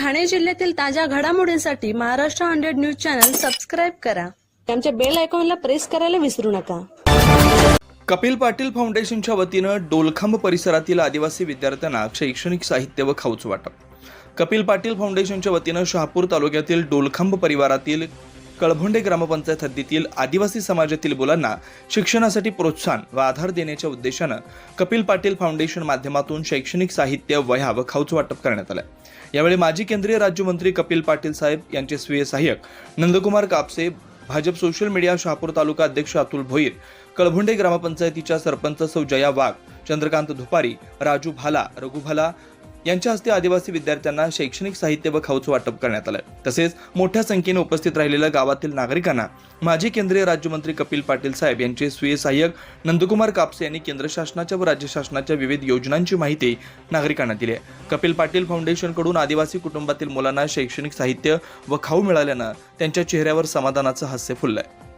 ठाणे जिल्ह्यातील ताज्या घडामोडींसाठी Maharashtra hundred news channel subscribe करा. आमच्या बेल आयकॉनला प्रेस करायला विसरू नका. कपिल पाटील फाउंडेशनच्या वतीनं डोलखांब परिसरातील आदिवासी विद्यार्थ्यांना शैक्षणिक साहित्य व खाऊच वाटप. कपिल पाटील फाउंडेशनच्या वतीनं शहापूर तालुक्यातील डोलखांब परिवारातील कळभोंडे ग्रामपंचायत हद्दीतील आदिवासी समाजातील मुलांना शिक्षणासाठी प्रोत्साहन व आधार देण्याच्या उद्देशानं कपिल पाटील फाउंडेशन माध्यमातून शैक्षणिक साहित्य वह्या व खाऊचं वाटप करण्यात आलं. यावेळी माजी केंद्रीय राज्यमंत्री कपिल पाटील साहेब यांचे स्वीय सहाय्यक नंदकुमार कापसे भाजप सोशल मीडिया शहापूर तालुका अध्यक्ष अतुल भोईर कळभोंडे ग्रामपंचायतीच्या सरपंच सौ जया वाघ चंद्रकांत धुपारी राजू भाला रघुभाला यांच्या हस्ते आदिवासी विद्यार्थ्यांना शैक्षणिक साहित्य व खाऊचं वाटप करण्यात आलं. तसेच मोठ्या संख्येने उपस्थित राहिलेल्या गावातील नागरिकांना माजी केंद्रीय राज्यमंत्री कपिल पाटील साहेब यांचे स्वीय सहाय्यक नंदकुमार कापसे यांनी केंद्र शासनाच्या व राज्य शासनाच्या विविध योजनांची माहिती नागरिकांना दिली आहे. कपिल पाटील फाउंडेशनकडून आदिवासी कुटुंबातील मुलांना शैक्षणिक साहित्य व खाऊ मिळाल्यानं त्यांच्या चेहऱ्यावर समाधानाचं हास्य फुललंय.